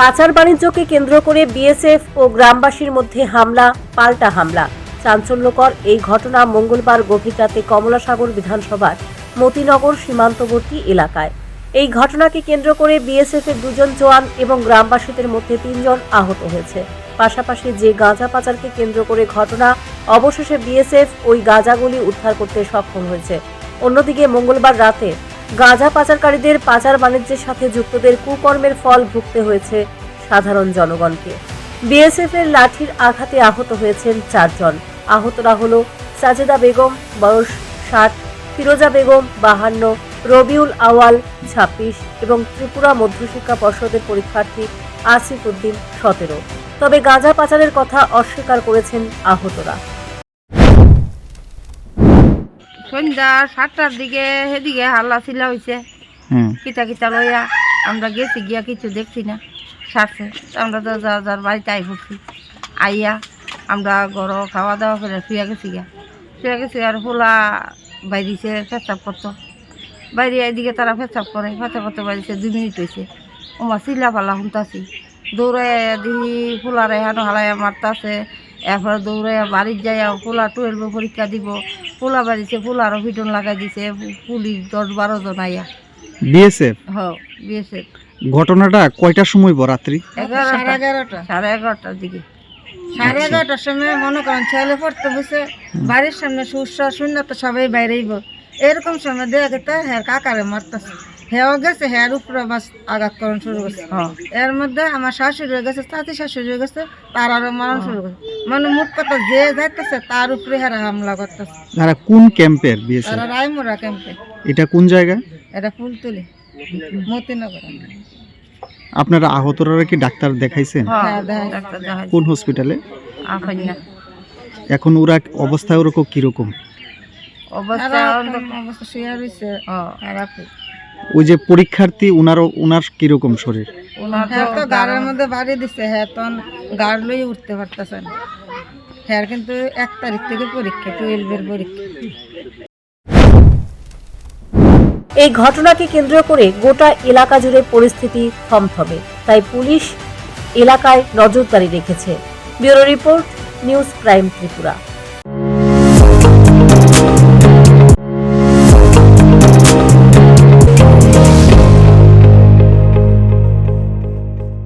পাচার বাণিজ্যকে কেন্দ্র করে বিএসএফ ও গ্রামবাসীর মধ্যে হামলা, পাল্টা হামলা। চাঞ্চল্যকর এই ঘটনা মঙ্গলবার গভীর রাতে কমলাসাগর বিধানসভার মতিনগর সীমান্তবর্তী এলাকায়। এই ঘটনাকে কেন্দ্র করে বিএসএফ এর দুজন জওয়ান এবং গ্রামবাসীদের মধ্যে তিনজন আহত হয়েছে। পাশাপাশি যে গাঁজা পাচারকে কেন্দ্র করে ঘটনা, অবশেষে বিএসএফ ওই গাঁজাগুলি উদ্ধার করতে সক্ষম হয়েছে। অন্যদিকে মঙ্গলবার রাতে গাঁজা পাচারকারীদের পাচার বাণিজ্যের সাথে যুক্তদের কুকর্মের ফল ভুগতে হয়েছে সাধারণ জনগণকে। বিএসএফ এর লাঠির আঘাতে আহত হয়েছেন চারজন। আহতরা হল সাজেদা বেগম, বয়স ষাট, ফিরোজা বেগম, বাহান্ন, রবিউল আওয়াল ছাব্বিশ এবং ত্রিপুরা মধ্যশিক্ষা পর্ষদের পরীক্ষার্থী আসিফ উদ্দিন সতেরো। তবে গাঁজা পাচারের কথা অস্বীকার করেছেন আহতরা। সন্ধ্যা সাতটার দিকে সেদিকে হাল্লা চিল্লা হয়েছে কিতা কিতা লইয়া আমরা গেছি গিয়া কিছু দেখছি না। সারছে আমরা তো যার যার বাড়িতে আই পড়ছি আইয়া আমরা ঘর খাওয়া দাওয়া করে শুয়ে গেছি গিয়া। শুয়ে গেছি আর হোলা বাইরিছে পেঁচাপ করতো। বাইরে এদিকে তারা পেঁচাপ করে পেঁচাপ করতে বাইরিছে দুই মিনিট হয়েছে ওমা চিল্লা পাল্লা শুনতাছি দৌড়াই দেখি ফুলার এখানে হালাই মারতাছে। এরপরে দৌড়াই বাড়ির যাই ফুলা টুয়েলভে পরীক্ষা দিব। ফুলা বাড়িছে আরও পিটন লাগাই দিছে পুলিশ দশ বারো জন আইয়া বিএসএফ? হ বিএসএফ। ঘটনাটা কয়টার সময় রাত্রি? এগারোটা এগারোটা। সাড়ে এগারোটার দিকে। সাড়ে এগারোটার সময় মনে করেন ছেলে পড়তে বসে বাড়ির সামনে সুস্বাদ শূন্য তো সবাই বাইরেইব এরকম সময় দেখা গেছে হ্যাঁ কাকারে মারতেছে। হ্যাঁ গেছে হ্যাঁ উপরে বাস আঘাত করণ শুরু করছে। এর মধ্যে আমার শাশুড়ি হয়ে গেছে চাচি শাশুড়ি হয়ে গেছে তার আরও মারণ শুরু করছে। মানে মোট কথা যে যাইতেছে তার উপরে হ্যাঁ হামলা করতেছে। তারা কোন ক্যাম্পের তারা রায়মোড়া ক্যাম্পে। এটা কোন জায়গায় এটা ফুল তুলি মতিনগর। আপনারা আহতরা কি ডাক্তার দেখাইছেন? হ্যাঁ কোন হসপিটালে এখন ওরা অবস্থা ওরকম কীরকম? অবস্থা অবস্থা শুয়ে রয়েছে খারাপ ওই যে পরীক্ষার্থী উনারও উনার কীরকম শরীর? হ্যাঁ তো গাড়ির মধ্যে বাড়ি দিছে হ্যাঁ তখন গাড়ি লই উঠতে পারতেছে না। হ্যাঁ কিন্তু এক তারিখ থেকে পরীক্ষা টুয়েলভের পরীক্ষা। এই ঘটনাকে কেন্দ্র করে গোটা এলাকা জুড়ে পরিস্থিতি থমথমে। তাই পুলিশ এলাকায় নজরদারি রেখেছে। Bureau report news prime Tripura.